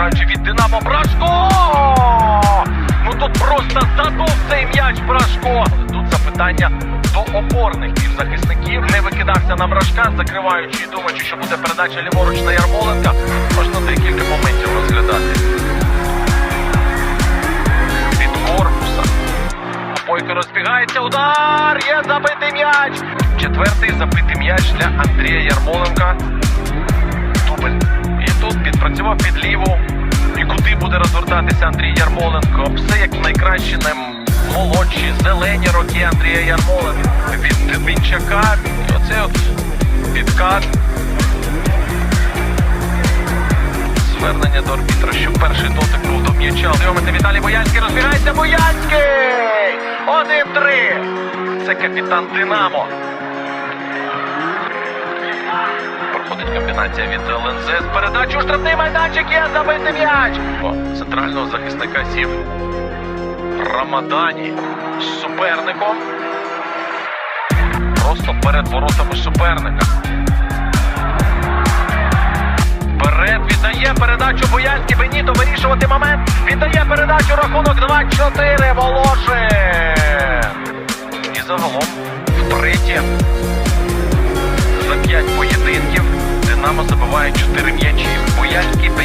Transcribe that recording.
граючи від Динамо Брашко! Ну тут просто задув цей м'яч Брашко. Тут запитання до опорних півзахисників. Не викидався на Брашка, закриваючи і думаючи, що буде передача ліворуч на Ярмоленка. Можна декілька моментів розглядати. Від корпуса. Бойко розбігається, удар! Є забитий м'яч! Четвертий забитий м'яч для Андрія Ярмоленка. Дубль. І тут підпрацював під ліву. Розвертатися Андрій Ярмоленко? Все як найкращі, наймолодші, зелені роки Андрія Ярмоленка. Від Дмінчака. І оце от підкат. Звернення до арбітра, що перший дотик був до м'яча. Дивимося, Віталій Боянський розбігається. Боянський! Один-три. Це капітан Динамо. Проходить комбінація від ЛНЗ з передачі у штрафний майданчик є забитий м'яч. Центрального захисника сів Рамадані з суперником. Просто перед воротами суперника. Вперед віддає передачу Боянський Беніто вирішувати момент. Віддає передачу рахунок 2-4 Волошин. І загалом втретє за 5 поєдинків Динамо чотири 4 м'ячі. Боянський Беніто.